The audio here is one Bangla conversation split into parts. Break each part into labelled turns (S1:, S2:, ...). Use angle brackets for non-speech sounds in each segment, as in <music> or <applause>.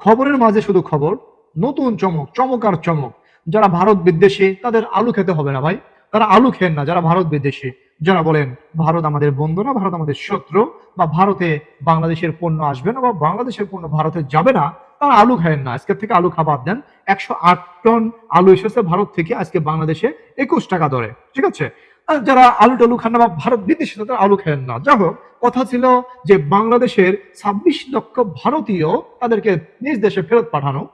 S1: খবরের মাঝে শুধু খবর, নতুন চমক চমক আর চমক। যারা ভারত বিদ্বেষী, তাদের আলু খেতে হবে না ভাই। তারা আলু খেন না। যারা ভারত বিদ্বেষী, যারা বলেন, ভারত আমাদের বন্ধু না, ভারত আমাদের শত্রু বা ভারতে বাংলাদেশের পণ্য আসবে না বা বাংলাদেশের পণ্য ভারতে যাবে না তারা আলু খায়েন না। আজকের থেকে আলু খাবার দেন। একশো আট টন আলু এসেছে ভারত থেকে আজকে বাংলাদেশে একুশ টাকা দরে। ঠিক আছে? যারা আলু টালু খান না বা ভারত বিদেশি, তারা আলু খায়েন না। যাই হোক, কথা ছিল যে বাংলাদেশের ছাব্বিশ লক্ষ ভারতীয় তাদেরকে নিজ দেশে ফেরত পাঠানো।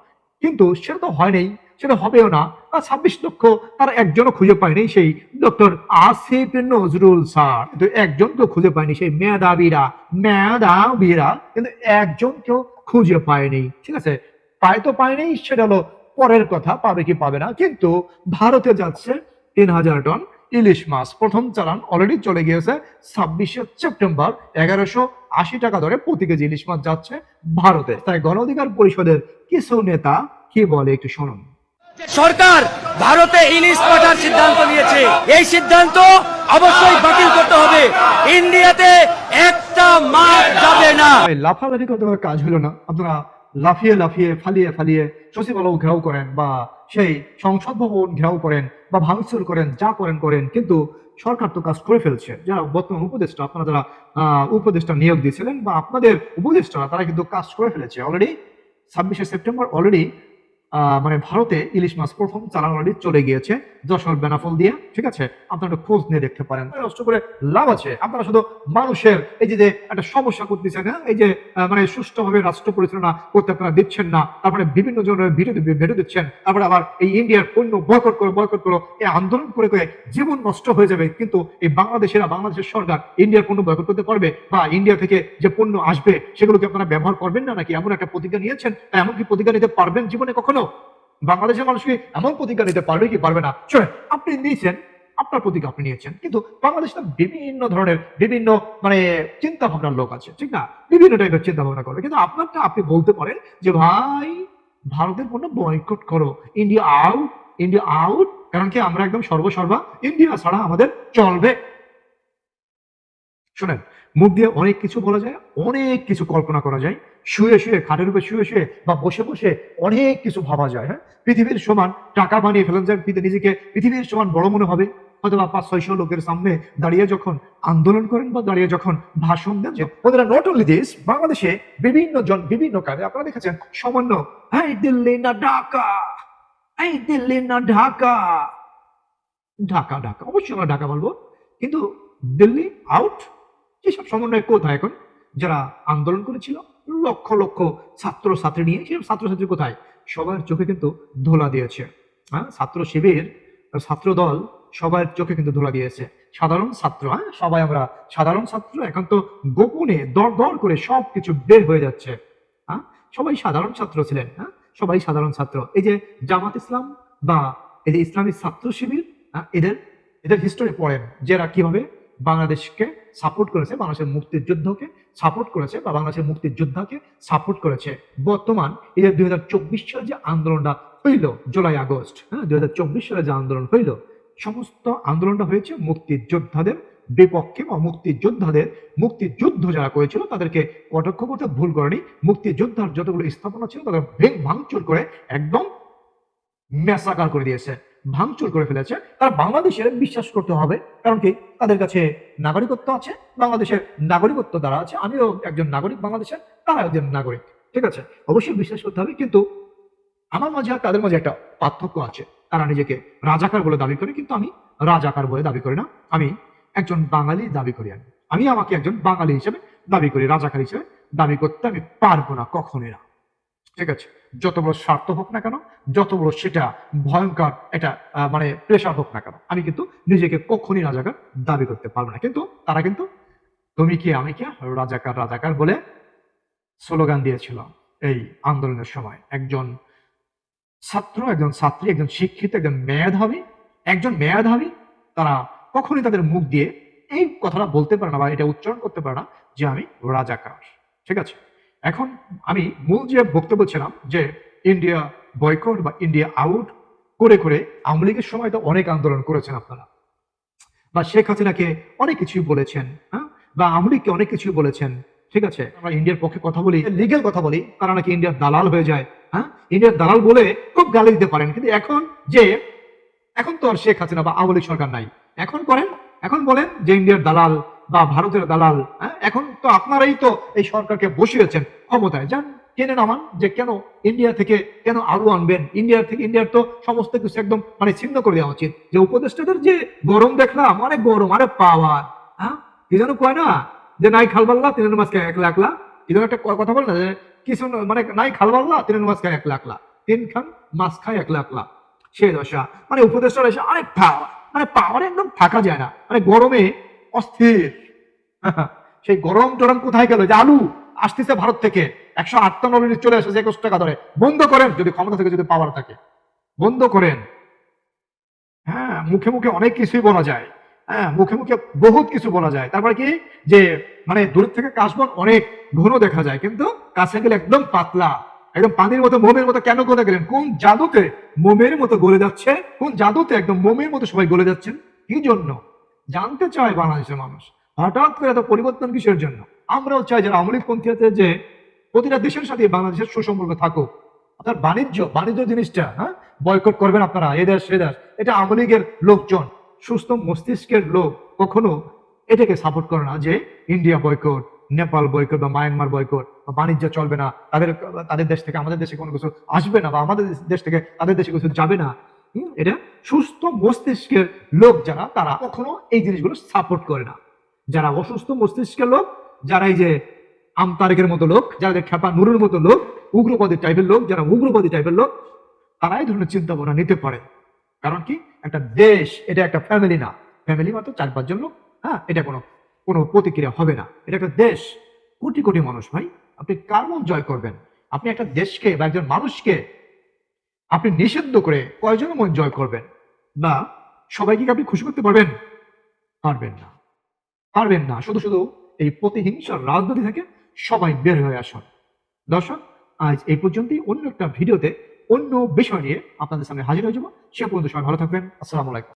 S1: কিন্তু সেটা তো হয়নি সেটা হবেও না। আর ছাব্বিশ লক্ষ তার একজনও খুঁজে পায়নি সেই ডক্টর আসিফ নজরুল স্যার। কিন্তু একজন একজনকেও খুঁজে পায়নি সেই মেধাবীরা মেধাবীরা। কিন্তু একজনকেও খুঁজে পায়নি, ঠিক আছে? পায় তো পায়নি, সেটা হলো পরের কথা, পাবে কি পাবে না। কিন্তু ভারতে যাচ্ছে তিন হাজার টন ইলিশ মাছ। প্রথম চালান অলরেডি চলে গিয়েছে ছাব্বিশে সেপ্টেম্বর এগারোশো আশি টাকা দরে প্রতি কেজি ইলিশ মাছ যাচ্ছে ভারতে। তাই গণ অধিকার পরিষদের কিছু নেতা কি বলে একটু শুনুন।
S2: সরকার ভারতে ইলিশ পাঠার সিদ্ধান্ত নিয়েছে। এই সিদ্ধান্ত অবশ্যই বাতিল করতে হবে। ইন্ডিয়াতে একটা মাছ যাবে না।
S1: লাফালাফি করতে কাজ হলো না। আপনারা লাফিয়ে লাফিয়ে, ফালিয়ে ফালিয়ে সচিবালয় ঘেরাও করেন বা সেই সংসদ ভবন ঘেরাও করেন বা ভাঙচুর করেন, যা করেন করেন, কিন্তু সরকার তো কাজ করে ফেলছে। যারা বর্তমান উপদেষ্টা, আপনারা যারা উপদেষ্টা নিয়োগ দিয়েছিলেন বা আপনাদের উপদেষ্টারা, তারা কিন্তু কাজ করে ফেলেছে। অলরেডি ছাব্বিশে সেপ্টেম্বর অলরেডি মানে ভারতে ইলিশ মাছ প্রথম চালান চলে গিয়েছে। যশোর বেনাফল দিয়ে, ঠিক আছে? আপনারা খোঁজ নিয়ে দেখতে পারেন। নষ্ট করে লাভ আছে। আপনারা শুধু মানুষের এই যে একটা সমস্যা করতেছেন হ্যাঁ? এই যে মানে সুষ্ঠুভাবে রাষ্ট্র পরিচালনা করতে আপনারা দিচ্ছেন না, তারপরে বিভিন্ন জনের ভিডিও ভিডিও দিচ্ছেন, তারপরে আবার এই ইন্ডিয়ার পণ্য বয়কট করো বয়কট করো, এই আন্দোলন করে করে জীবন নষ্ট হয়ে যাবে। কিন্তু এই বাংলাদেশেরা, বাংলাদেশের সরকার ইন্ডিয়ার পণ্য বয়কট করতে পারবে বা ইন্ডিয়া থেকে যে পণ্য আসবে, সেগুলোকে আপনারা ব্যবহার করবেন না নাকি? এমন একটা প্রতিজ্ঞা নিয়েছেন? এমন কি প্রতিজ্ঞা নিতে পারবেন জীবনে কখনো? বাংলাদেশের মানুষ কি এমন প্রতিজ্ঞা নিতে পারবে কি পারবে না? শুনে আপনি নিয়েছেন, আপনার প্রতিজ্ঞা আপনি নিয়েছেন, কিন্তু বাংলাদেশে বিভিন্ন ধরনের, বিভিন্ন মানে চিন্তা ভাবনার লোক আছে, ঠিক না? বিভিন্ন টাইপের চিন্তা ভাবনা করবে কিন্তু আপনারটা আপনি বলতে পারেন যে, ভাই, ভারতের পণ্য বয়কট করো। ইন্ডিয়া আউট ইন্ডিয়া আউট কারণ কি আমরা একদম সর্বসর্বা ইন্ডিয়া ছাড়া আমাদের চলবে। শোনেন মুখ দিয়ে অনেক কিছু বলা যায় অনেক কিছু কল্পনা করা যায় শুয়ে শুয়ে খাটের উপরে শুয়ে শুয়ে বা বসে বসে অনেক কিছু ভাবা যায় হ্যাঁ? পৃথিবীর সমান টাকা বানিয়ে ফেলেন যায় পৃথিবী- নিজেকে পৃথিবীর সমান বড় মনে হবে। হয়তো বা পাঁচ ছয়শো লোকের সামনে দাঁড়িয়ে যখন আন্দোলন করেন বা দাঁড়িয়ে যখন ভাষণ দেন যে ওদের নট অনলি দিস বাংলাদেশে বিভিন্ন জন বিভিন্ন কাজে আপনারা দেখেছেন সামান্য এই দিল্লি না ঢাকা এই দিল্লি না ঢাকা। ঢাকা ঢাকা অবশ্যই আমরা ঢাকা বলব। কিন্তু দিল্লি আউট যেসব সমন্বয় কোথায় এখন? যারা আন্দোলন করেছিল লক্ষ লক্ষ ছাত্র ছাত্রী নিয়ে সেসব ছাত্রছাত্রী কোথায়? সবার চোখে কিন্তু ধোলা দিয়েছে। হ্যাঁ ছাত্র শিবির ছাত্র দল সবার চোখে কিন্তু ধোলা দিয়েছে। সাধারণ ছাত্র হ্যাঁ সবাই আমরা সাধারণ ছাত্র এখন তো গোপনে দর দর করে সব কিছু বের হয়ে যাচ্ছে। হ্যাঁ সবাই সাধারণ ছাত্র ছিলেন হ্যাঁ সবাই সাধারণ ছাত্র। এই যে জামাত ইসলাম বা এই যে ইসলামী ছাত্র শিবির হ্যাঁ, এদের এদের হিস্টোরি পড়েন যে এরা কীভাবে বাংলাদেশকে সাপোর্ট করেছে, বাংলাদেশের মুক্তিযুদ্ধকে সাপোর্ট করেছে বা বাংলাদেশের মুক্তিযোদ্ধাকে সাপোর্ট করেছে। বর্তমান এই যে দুই হাজার চব্বিশ সালে যে আন্দোলনটা হইল, জুলাই, আগস্ট হ্যাঁ দুই চব্বিশ সালে যে আন্দোলন হইল, সমস্ত আন্দোলনটা হয়েছে মুক্তিযোদ্ধাদের বিপক্ষে বা মুক্তিযোদ্ধাদের মুক্তিযুদ্ধ যারা করেছিল, তাদেরকে কটাক্ষ করতে ভুল করেনি। মুক্তিযোদ্ধার যতগুলো স্থাপনা ছিল, তাদের ভেঙ ভাঙচুর করে একদম মেসাকার করে দিয়েছে। ভাঙচুর করে ফেলেছে। তারা বাংলাদেশের বিশ্বাস করতে হবে। কারণ কি? তাদের কাছে নাগরিকত্ব আছে, বাংলাদেশের নাগরিকত্ব দ্বারা আছে। আমিও একজন নাগরিক বাংলাদেশের, তারা একজন নাগরিক। ঠিক আছে? অবশ্যই বিশ্বাস করতে হবে। কিন্তু আমার মাঝে আর তাদের মাঝে একটা পার্থক্য আছে। তারা নিজেকে রাজাকার বলে দাবি করে, কিন্তু আমি রাজাকার বলে দাবি করি না। আমি একজন বাঙালি দাবি করি আমি। আমি আমাকে একজন বাঙালি হিসেবে দাবি করি, রাজাকার হিসেবে দাবি করতে আমি পারব না, কখনই না। ঠিক আছে? যত বড় স্বার্থ হোক না কেন, যত বড় সেটা ভয়ঙ্কর এটা মানে প্রেশার হোক না কেন, আমি কিন্তু নিজেকে কখনই রাজাকার দাবি করতে পারব না। কিন্তু তারা কিন্তু, তুমি কি আমি কি? রাজাকার রাজাকার বলে স্লোগান দিয়েছিল এই আন্দোলনের সময়। একজন ছাত্র, একজন ছাত্রী, একজন শিক্ষিত, একজন মেধাবী একজন মেধাবী, তারা কখনই তাদের মুখ দিয়ে এই কথাটা বলতে পারে না বা এটা উচ্চারণ করতে পারে না যে আমি রাজাকার। ঠিক আছে? এখন আমি মূল যে বক্তব্য ছিলাম যে ইন্ডিয়া বয়কট বা ইন্ডিয়া আউট করে করে আওয়ামী লীগের সময় তো অনেক আন্দোলন করেছেন আপনারা। বা শেখ হাসিনাকে অনেক কিছুই বলেছেন হ্যাঁ? বা আওয়ামী লীগকে অনেক কিছুই বলেছেন, ঠিক আছে? আমরা ইন্ডিয়ার পক্ষে কথা বলি লিগেল কথা বলি, তারা নাকি ইন্ডিয়ার দালাল হয়ে যায় হ্যাঁ? ইন্ডিয়ার দালাল বলে খুব গালি দিতে পারেন, কিন্তু এখন যে, এখন তো আর শেখ হাসিনা বা আওয়ামী লীগ সরকার নাই। এখন করেন, এখন বলেন যে ইন্ডিয়ার দালাল বা ভারতের দালাল হ্যাঁ? এখন তো আপনারাই তো এই সরকারকে বসিয়েছেন ক্ষমতায়। যান জেনে নামান যে কেন ইন্ডিয়া থেকে কেন আলু আনবেন? ইন্ডিয়া থেকে, ইন্ডিয়ার তো সমস্ত কিছু একদম মানে ছিন্ন করে দেওয়া উচিত। যে উপদেষ্টাদের যে গরম দেখলাম অনেক গরম, আরে পাওয়ার হ্যাঁ? কি যেন কয় না? যে নাই খালবাল্লা তিনের মাসকে একলা একলা কি যেন একটা কথা বল না? যে কিছু মানে নাই খালবাল্লা তিনের মাসকে একলা একলা তিন খান মাছ খায় একলা একলা সেই দশা। মানে উপদেষ্টারা এসে অনেক পাওয়ার মানে পাওয়ারে একদম থাকা যায় না। মানে গরমে অস্থির। <laughs> সেই গরম টরম কোথায় গেল? যে আলু আসতেছে ভারত থেকে। একশো আটান্ন মিনিট চলে এসেছে একুশ টাকা ধরে বন্ধ করেন, যদি ক্ষমতা থেকে, যদি পাওয়ার থাকে। বন্ধ করেন। হ্যাঁ মুখে মুখে অনেক কিছুই বলা যায়। হ্যাঁ মুখে মুখে বহুত কিছু বলা যায়। তারপরে কি? যে মানে দূর থেকে কাশবন অনেক ঘন দেখা যায়। কিন্তু কাছে গেলে একদম পাতলা। একদম পানির মতো, মোমের মতো কেন গলে গেলেন? কোন জাদুতে মোমের মতো গলে যাচ্ছে? কোন জাদুতে একদম মোমের মতো সবাই গলে যাচ্ছেন? কি জন্য? জানতে চায় বাংলাদেশের মানুষ। হঠাৎ করে এত পরিবর্তন কিসের জন্য? আমরাও চাই যারা আমলিক পন্থী আছে যে প্রতিটা দেশের সাথে বাংলাদেশের সুসম্পর্ক থাকুক। আপনার বাণিজ্য বাণিজ্য জিনিসটা হ্যাঁ? বয়কট করবেন আপনারা, এ দেশ, সে দেশ। এটা আওয়ামী লীগের লোকজন, সুস্থ মস্তিষ্কের লোক কখনো এটাকে সাপোর্ট করে না যে ইন্ডিয়া বয়কট নেপাল বয়কট বা মায়ানমার বয়কট বা বাণিজ্য চলবে না। তাদের তাদের দেশ থেকে আমাদের দেশে কোনো কিছু আসবে না বা আমাদের দেশ থেকে তাদের দেশে কিছু যাবে না। এটা সুস্থ মস্তিষ্কের লোক যারা, তারা কখনো এই জিনিসগুলো সাপোর্ট করে না। যারা অসুস্থ মস্তিষ্কের লোক, যারা এই যে আমতারেকের মতো লোক যারা খেপা নুরুর মতো লোক, উগ্রবাদী টাইপের লোক, যারা উগ্রবাদী টাইপের লোক, তারা এই ধরনের চিন্তা ভাবনা নিতে পারে। কারণ কি? একটা দেশ, এটা একটা ফ্যামিলি না। ফ্যামিলি মাত্র চার পাঁচজন লোক। হ্যাঁ এটা কোনো কোনো প্রতিক্রিয়া হবে না। এটা একটা দেশ। কোটি কোটি মানুষ ভাই, আপনি কার জয় করবেন? আপনি একটা দেশকে বা একজন মানুষকে আপনি নিষিদ্ধ করে কয়জনের মন জয় করবেন? না, সবাইকে আপনি খুশি করতে পারবেন? পারবেন না। পারবেন না। শুধু শুধু এই প্রতিহিংসার রাজনীতি থেকে সবাই বের হয়ে আসুন। দর্শক, আজ এই পর্যন্তই। অন্য একটা ভিডিওতে অন্য বিষয় নিয়ে আপনাদের সামনে হাজির হয়ে যাব। সে পর্যন্ত সবাই ভালো থাকবেন। আসসালামু আলাইকুম।